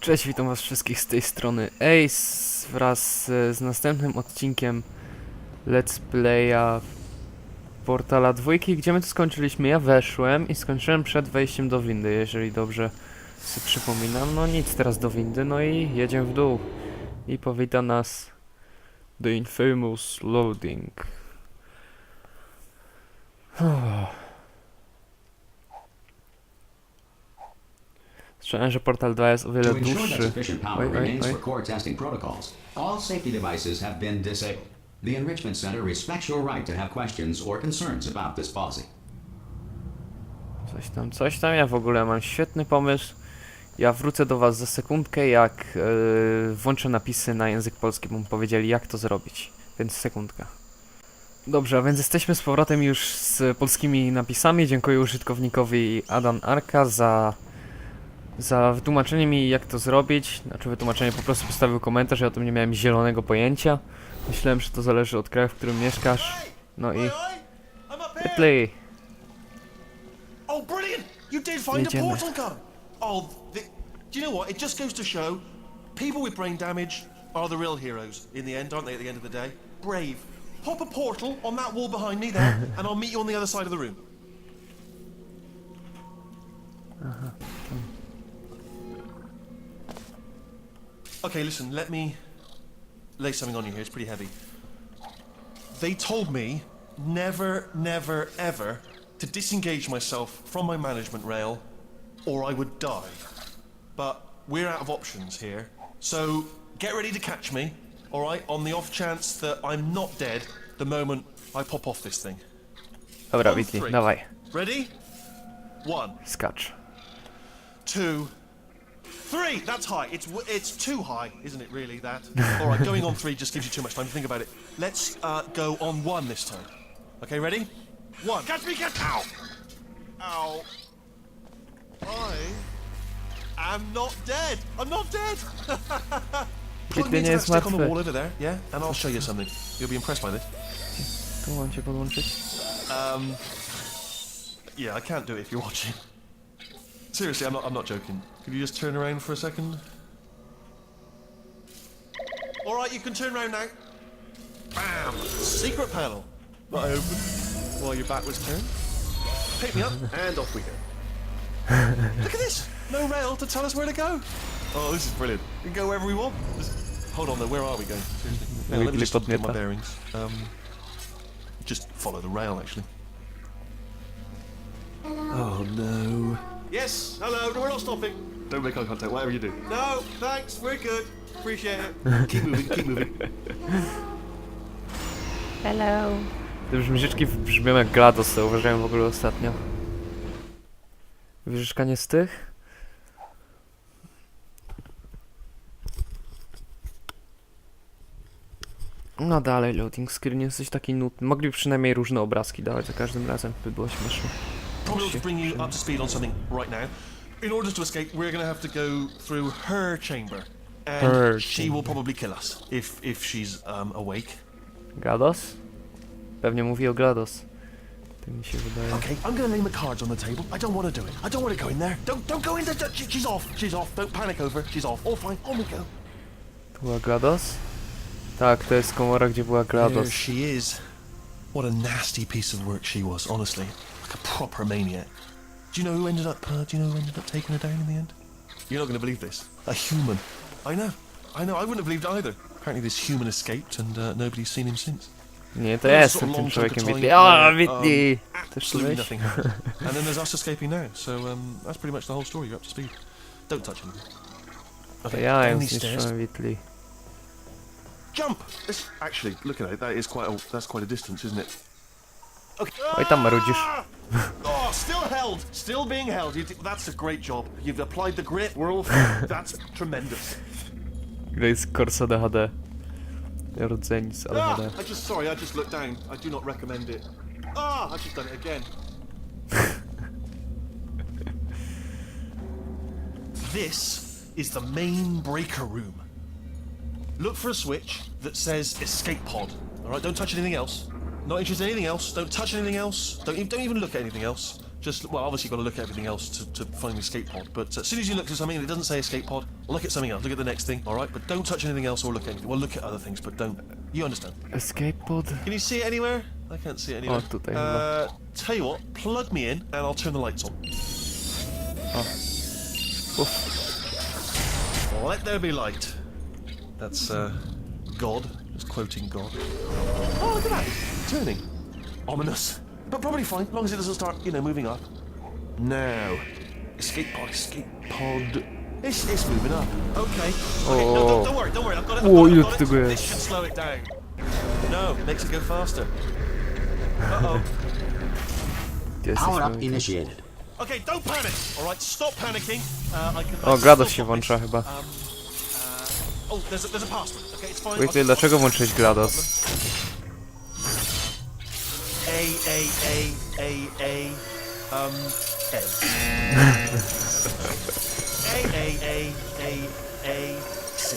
Cześć, witam was wszystkich z tej strony Ace wraz z, następnym odcinkiem Let's Playa Portala dwójki, gdzie my tu skończyliśmy. Ja weszłem i skończyłem przed wejściem do windy, jeżeli dobrze sobie przypominam. No nic, teraz do windy, no i jedziemy w dół. I powita nas The Infamous Loading. Słyszałem, że Portal 2 jest o wiele dłuższy. all safety devices have been disabled. The Enrichment Center respects your right to have questions or concerns about this policy. Coś tam, coś tam. Ja w ogóle mam świetny pomysł. Ja wrócę do Was za sekundkę, jak yy, włączę napisy na język polski, bo mu powiedzieli, jak to zrobić. Więc sekundka. Dobrze, a więc jesteśmy z powrotem już z polskimi napisami. Dziękuję użytkownikowi Adam Arka za, za wytłumaczenie mi, jak to zrobić. Znaczy, wytłumaczenie po prostu postawił komentarz, ja o tym nie miałem zielonego pojęcia. Myślałem, że to zależy od kraju, w którym mieszkasz. No i. Oh, find Jedziemy. a portal gun! Oh, the, do you know what? It just goes to show people with brain damage are the real heroes in the end, aren't they, at the end of the day? Brave. Pop a portal on that wall behind me there, and I'll meet you on the other side of the room. Okay, listen, let me lay something on you here. It's pretty heavy. They told me never, never, ever to disengage myself from my management rail or I would die. But we're out of options here. So get ready to catch me, alright, on the off chance that I'm not dead the moment I pop off this thing. Dobra, On Witli, three. dawaj. Ready? One, Skacz. two, three. That's high. It's it's too high, isn't it? Really? That. All right. Going on three just gives you too much time to think about it. Let's uh, go on one this time. Okay. Ready? One. Catch me! Catch! Me. Ow! Ow! I am not dead. I'm not dead. Plug Witli me into that stick on the wall over there, yeah, and I'll show you something. You'll be impressed by this. Tu mam cię podłączyć. Um, yeah, I can't do it if you're watching. Seriously, I'm not. I'm not joking. Could you just turn around for a second? All right, you can turn around now. Bam! Secret panel. That I opened while your back was turned. Pick me up, and off we go. Look at this! No rail to tell us where to go. Oh, this is brilliant. We can go wherever we want. Just, hold on, though. Where are we going? Seriously. Hang on, let me just get my bearings. Um, just follow the rail, actually. Oh no. Yes, hello, no, we're not stopping. Don't make eye contact, whatever you do. No, thanks, we're good. Appreciate it. keep moving, keep moving. Hello. Te brzmiżyczki brzmią jak GLaDOS, zauważyłem w ogóle ostatnio. Wieżyczka nie z tych? No dalej, loading screen jesteś taki nudny. Mogli przynajmniej różne obrazki dawać za każdym razem, by było śmieszne. Probably to bring you up to speed on something right now. In order to escape, we're gonna have to go through her chamber. And Her she will probably kill us if if she's um, awake. GLaDOS? Pewnie mówi o GLaDOS. Tak mi się wydaje. Okay, I'm gonna lay my cards on the table. I don't want to do it. I don't want to go in there. Don't don't go in there. She- She's off. She's off. Don't panic over. She's off. All fine. On we go. To była GLaDOS? Tak, to jest komora, gdzie była There she is. What a nasty piece of work she was, honestly. Like a proper maniac. Do you know who ended up uh, do you know who ended up taking her down in the end? You're not gonna believe this. A human. I know. I know, I wouldn't have believed either. Apparently this human escaped and uh, nobody's seen him since. Nie, to Well, ja it's sort jestem of tym long człowiekiem chunk of Witli. time O, where, Też tu Absolutely nothing happened. and then there's us escaping now, so um, that's pretty much the whole story. You're up to speed. Don't touch anything. To Okay, ja down jem these stairs. zniszczyłem Witli. Jump! This, actually, looking at it, that is quite a, that's quite a distance, isn't it? Okay. Oj, tam marudzisz. Oh, still held, still being held. You, that's a great job. You've applied the grit. We're all. that's tremendous. Grace Corsa DHD. Rdzeń z Ah, LHD. I just sorry. I just looked down. I do not recommend it. Ah, I've just done it again. this is the main breaker room. Look for a switch that says escape pod. All right, don't touch anything else. Not interested in anything else. Don't touch anything else. Don't, e- don't even look at anything else. Just well, obviously you've got to look at everything else to, to find the escape pod. But as soon as you look at something and it doesn't say escape pod, look at something else. Look at the next thing, all right? But don't touch anything else or look at anything. Well, look at other things, but don't. You understand? Escape pod? Can you see it anywhere? I can't see it anywhere. O, tutaj uh, tell you what, plug me in and I'll turn the lights on. Uff. Let there be light. That's uh, God. Just quoting God. Oh, look at that! Turning. Ominous. But probably fine, as long as it doesn't start, you know, moving up. Now. Escape pod, escape pod. It's, it's moving up. Okay. Okay, no, don't, don't worry, don't worry. I've got it. I've O, got it, I've got tego it. jest. This should slow it down. No, makes it go faster. Uh-oh. Power up initiated. Okay, don't panic. All right, stop panicking. Uh, I can, O, I GLaDOS can się stop włącza chyba. Um, uh, oh, there's a, there's a password. Okay, it's fine. Wait, I'll- dlaczego włączyłeś GLaDOS? A A A A A um A. A A A A A C.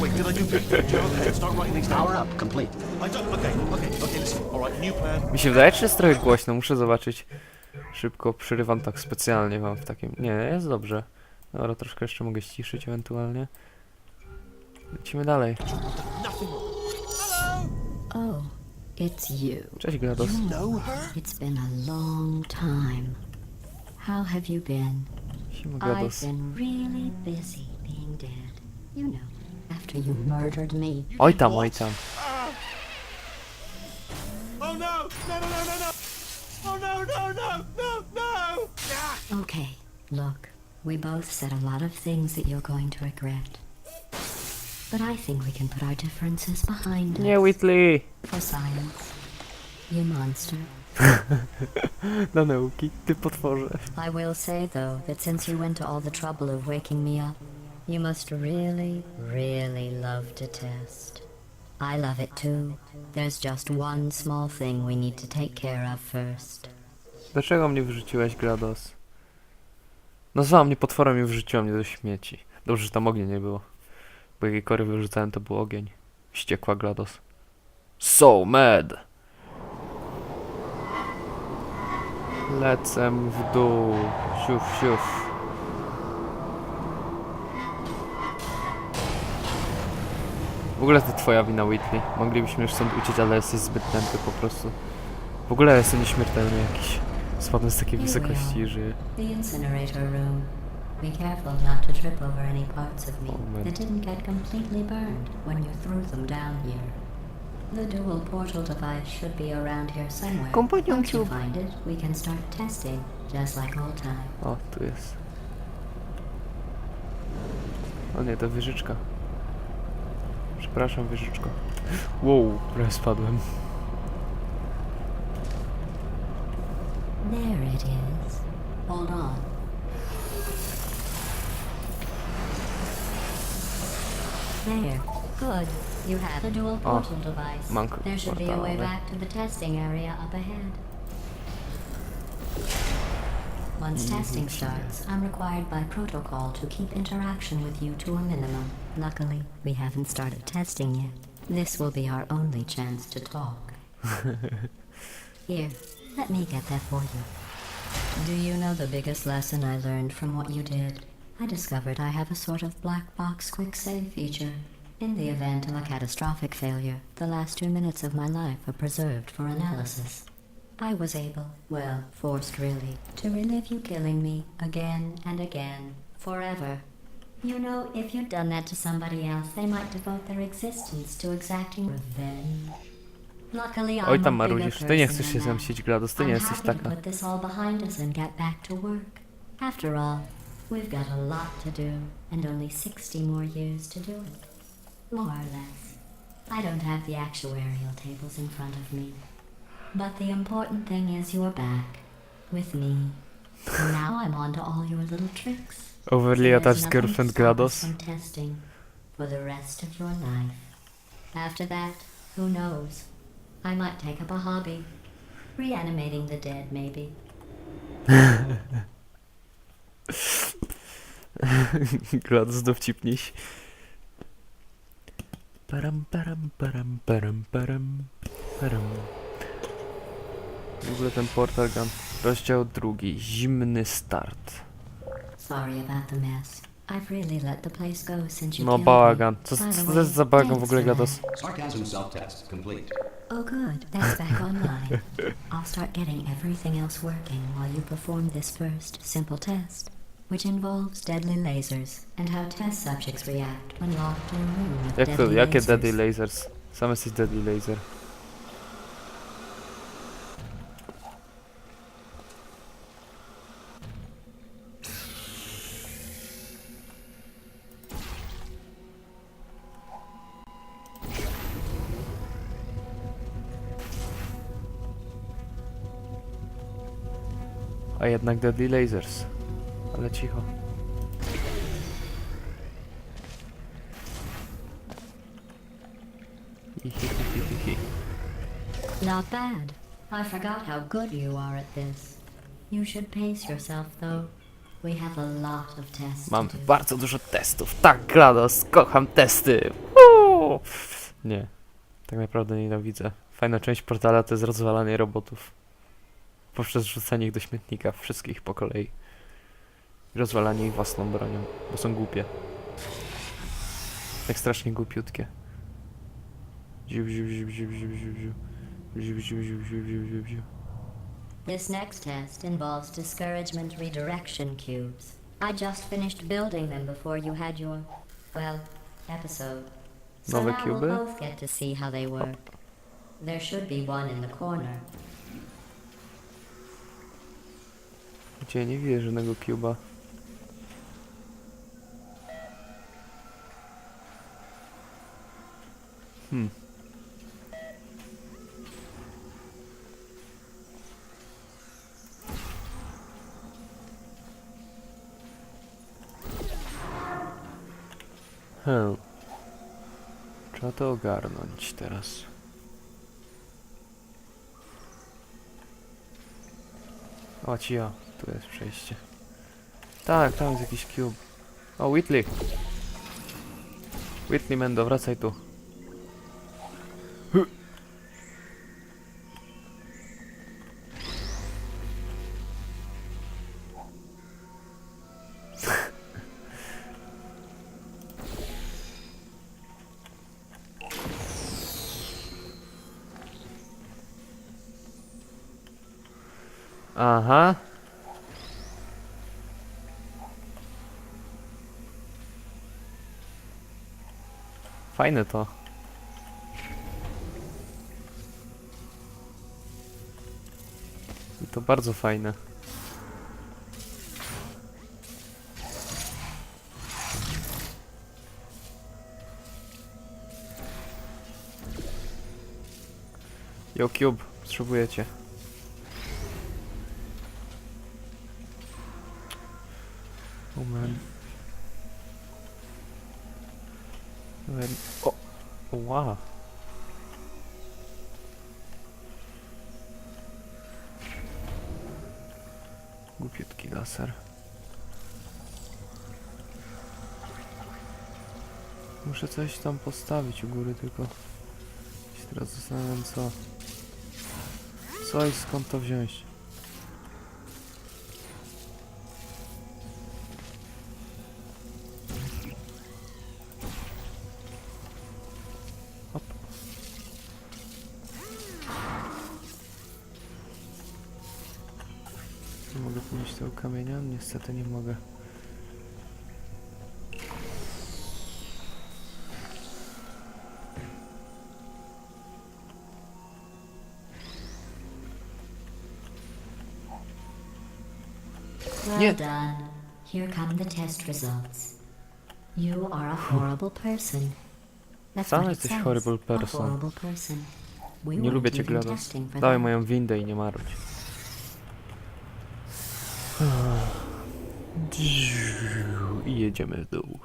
Wait, did I do good? Joe, start writing these down. Power up complete. I don't. Okay, okay, okay. Listen. All right, new plan. Mi się wydaje, czy jest trochę głośno, muszę zobaczyć. Szybko przerywam tak specjalnie wam w takim... Nie, jest dobrze. Dobra, troszkę jeszcze mogę ściszyć ewentualnie. Lecimy dalej. Nothing wrong. It's you. Cześć GLaDOS. You know her? It's been a long time. How have you been? Siema I've GLaDOS. been really busy being dead. You know, after you murdered me. Oj tam, oj tam. Oh no! No no no no no! Oh no no no no no! Okay, look, we both said a lot of things that you're going to regret. But I think we can put our differences behind Nie, us. Whitley! For science. You monster. Do nauki, ty potworze. I will say, though, that since you went to all the trouble of waking me up, you must really, really love to test. I love it too. There's just one small thing we need to take care of first. Dlaczego mnie wyrzuciłeś, GLaDOS? Nazwała mnie potworem i wrzuciła mnie do śmieci. Dobrze, że tam ognia nie było. Bo jak jej kory wyrzucałem, to był ogień. Wściekła GLaDOS. So mad! Lecę w dół. Siuf, siuf. W ogóle to twoja wina, Whitley. Moglibyśmy już stąd uciec, ale jesteś zbyt tępy po prostu. W ogóle jestem nieśmiertelny jakiś. Spadłem z takiej wysokości i żyję. The incinerator room. Be careful not to trip over any parts of me Oh, that didn't get completely burned when you threw them down here. The dual portal device should be around here somewhere. Once you find it, we can start testing, just like old time. O, tu jest. O nie, to wieżyczka. Przepraszam, wieżyczko. Wow, prawie spadłem. There it is. Hold on. There. Good. You have the dual Oh, portal device. manko there should be a way back to the testing area up ahead. Once testing starts, I'm required by protocol to keep interaction with you to a minimum. Luckily, we haven't started testing yet. This will be our only chance to talk. Here, let me get that for you. Do you know the biggest lesson I learned from what you did? I discovered I have a sort of black box quick save feature. In the event of a catastrophic failure, the last two minutes of my life are preserved for analysis. I was able, well, forced really, to relive you killing me again and again, forever. You know, if you'd done that to somebody else, they might devote their existence to exacting revenge. Luckily, I'm Oj tam marudzisz. Ty nie chcesz się zemścić, GLaDOS, ty nie jesteś taka. put this all behind us and get back to work. After all, we've got a lot to do and only 60 more years to do it. More or less. I don't have the actuarial tables in front of me. But the important thing is you're back with me. And now I'm on to all your little tricks. Overly There's attached nothing to girlfriend stop us GLaDOS. From testing for the rest of your life. After that, who knows? I might take up a hobby. Reanimating the dead, maybe. GLaDOS dowcipniś. Param, param, param, param, param, param. W ogóle ten portal gun. Rozdział drugi. Zimny start. Sorry about the mess. I've really let the place go since you No killed bałagan. Co, co to jest za bałagan w ogóle gados? Sarcasm self-test complete. Oh good, that's back online. I'll start getting everything else working while you perform this first simple test, which involves deadly lasers and how test subjects react when locked in a room with Jak to, deadly jakie lasers. Deadly Lasers? Sam jesteś Deadly Laser. A jednak Deadly Lasers. Ale cicho. Hihihihihi. Not bad. I forgot how good you are at this. You should pace yourself, though. We have a lot of tests Mam to do. bardzo dużo testów. Tak, GLaDOS, kocham testy. Uuu. Nie, tak naprawdę nienawidzę. Fajna część portala to jest rozwalanie robotów. Poprzez rzucanie ich do śmietnika, wszystkich po kolei. I rozwalanie ich własną bronią, bo są głupie. Tak strasznie głupiutkie. Ziu, ziu, ziu, ziu, ziu, ziu, ziu. Ziu, ziu, ziu, ziu, ziu, ziu, ziu. This next test involves discouragement redirection cubes. I just finished building them before you had your, well, episode. So Nowe now we'll both get to see how they work. There should be one in the corner. Gdzie nie widzę żadnego cuba. Hmm. Hmm. Trzeba to ogarnąć teraz. O, cio, tu jest przejście. Tak, tam jest jakiś cube. O, Whitley! Whitley, Mendo, wracaj tu. Fajne to. I to bardzo fajne. Yo Cube, potrzebujecie. Oh man. Man. O! o, Wow. Głupiutki laser. Muszę coś tam postawić u góry, tylko się teraz zastanawiam co. Co i skąd to wziąć? Niestety nie mogę. Well Nie. done. Here come the test results. You are a horrible person. That's Sam what it jesteś says. horrible A person. horrible person. We Nie weren't lubię cię, even GLaDOS. testing for Dawaj that. moją windę i nie marudź. I jedziemy w dół.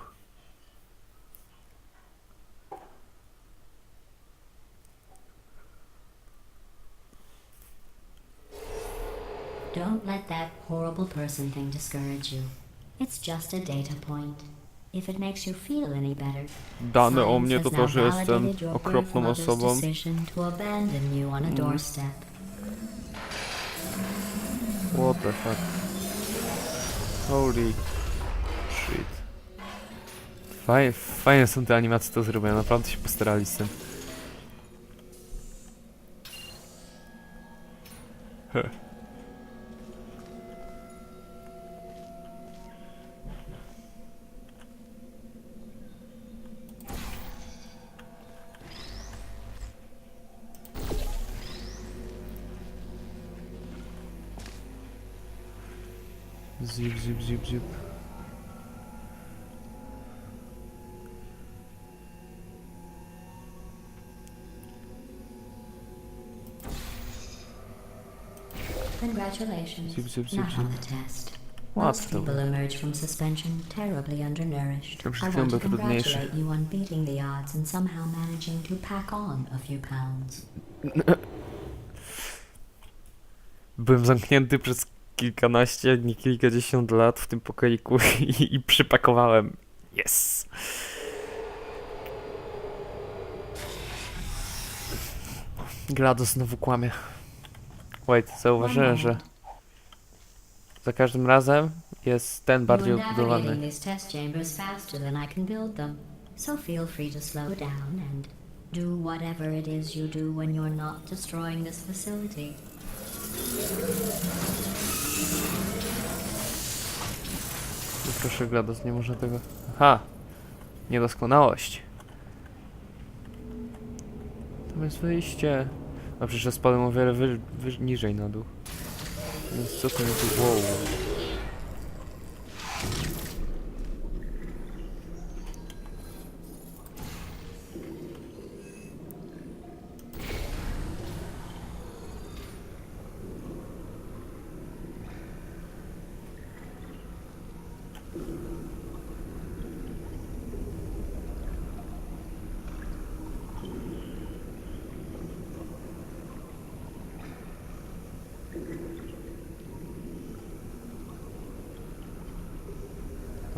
Don't let that horrible person thing discourage you. It's just a data point. If it makes you feel any better, Dane o mnie to to, że jestem okropną osobą. Mm. What the fuck? Holy shit. Fajnie, fajnie są te animacje to zrobione, naprawdę się postarali z tym. Heh. Zip, zip, zip, zip. Congratulations. Zip, zip, zip, Not on zip. the test. Most people emerge from suspension terribly undernourished. To przed I chwilą want to congratulate you on beating the odds and somehow managing to pack on a few pounds. Byłem zamknięty przez kilkanaście, nie kilkadziesiąt lat w tym pokoiku i, i przypakowałem. Yes! GLaDOS znowu kłamie. Wait, zauważyłem, że za każdym razem jest ten bardziej odbudowany. So feel free to slow down and do whatever it is you do when you're not destroying this facility. Proszę GLaDOS, nie można tego... Aha! Niedoskonałość. Tam jest wyjście. A przecież spadłem o wiele wy, wy, niżej na dół. Więc co to tu... Wow.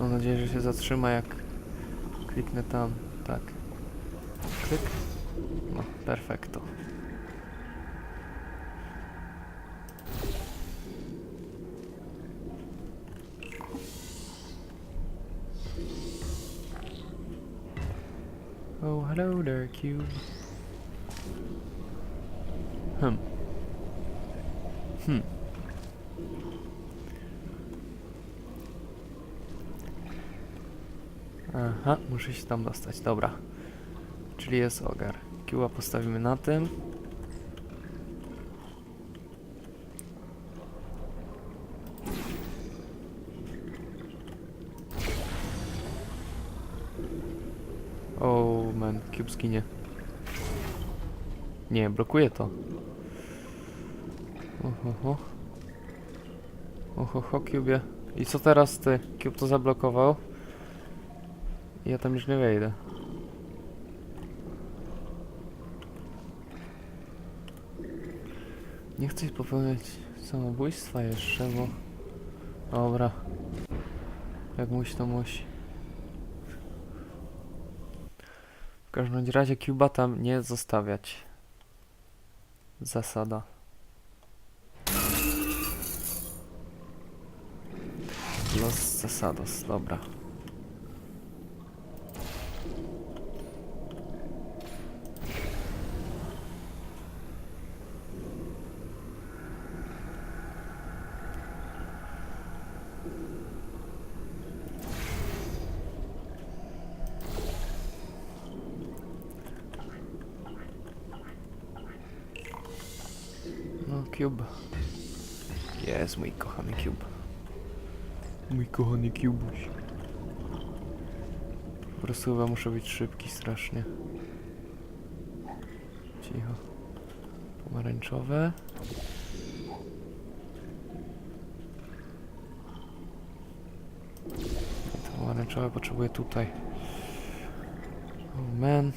Mam nadzieję, że się zatrzyma jak kliknę tam. Tak. Klik. No, perfekto. Oh, hello there, Cube. Hmm. Hmm. Aha, muszę się tam dostać, dobra. Czyli jest ogar. Kiła postawimy na tym. Oh man, cube zginie. Nie, blokuje to. Oho, Oho, cube. I co teraz ty? Cube to zablokował. Ja tam już nie wejdę. Nie chcę popełniać samobójstwa jeszcze, bo... Dobra. Jak musi, to musi. W każdym razie Cuba tam nie zostawiać. Zasada. Los zasados, dobra. No, Cube. Jest mój kochany Cube. Mój kochany Cubuś. Po prostu chyba muszę być szybki strasznie. Cicho. Pomarańczowe. To pomarańczowe potrzebuję tutaj. Oh man.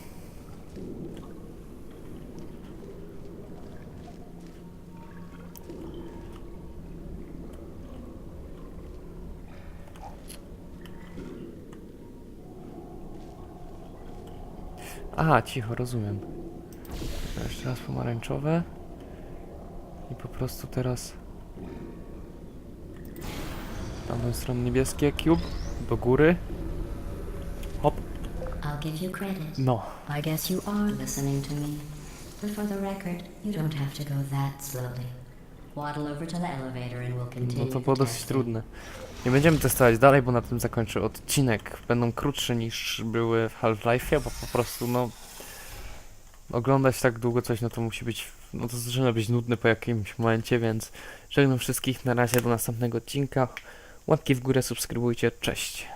Aha, cicho, rozumiem. Dobra, Jeszcze raz pomarańczowe. I po prostu teraz tamtą stronę niebieskie, cube, do góry. Hop, I'll give you credit. no. I guess you are listening to me. But for the record, you don't have to go that slowly. Waddle over to the elevator and we'll No continue. to było dosyć trudne. Nie będziemy testować dalej, bo na tym zakończę odcinek. Będą krótsze niż były w Half-Life'ie, bo po prostu no... Oglądać tak długo coś, no to musi być... No to zaczyna być nudne po jakimś momencie, więc żegnam wszystkich. Na razie do następnego odcinka. Łapki w górę, subskrybujcie. Cześć.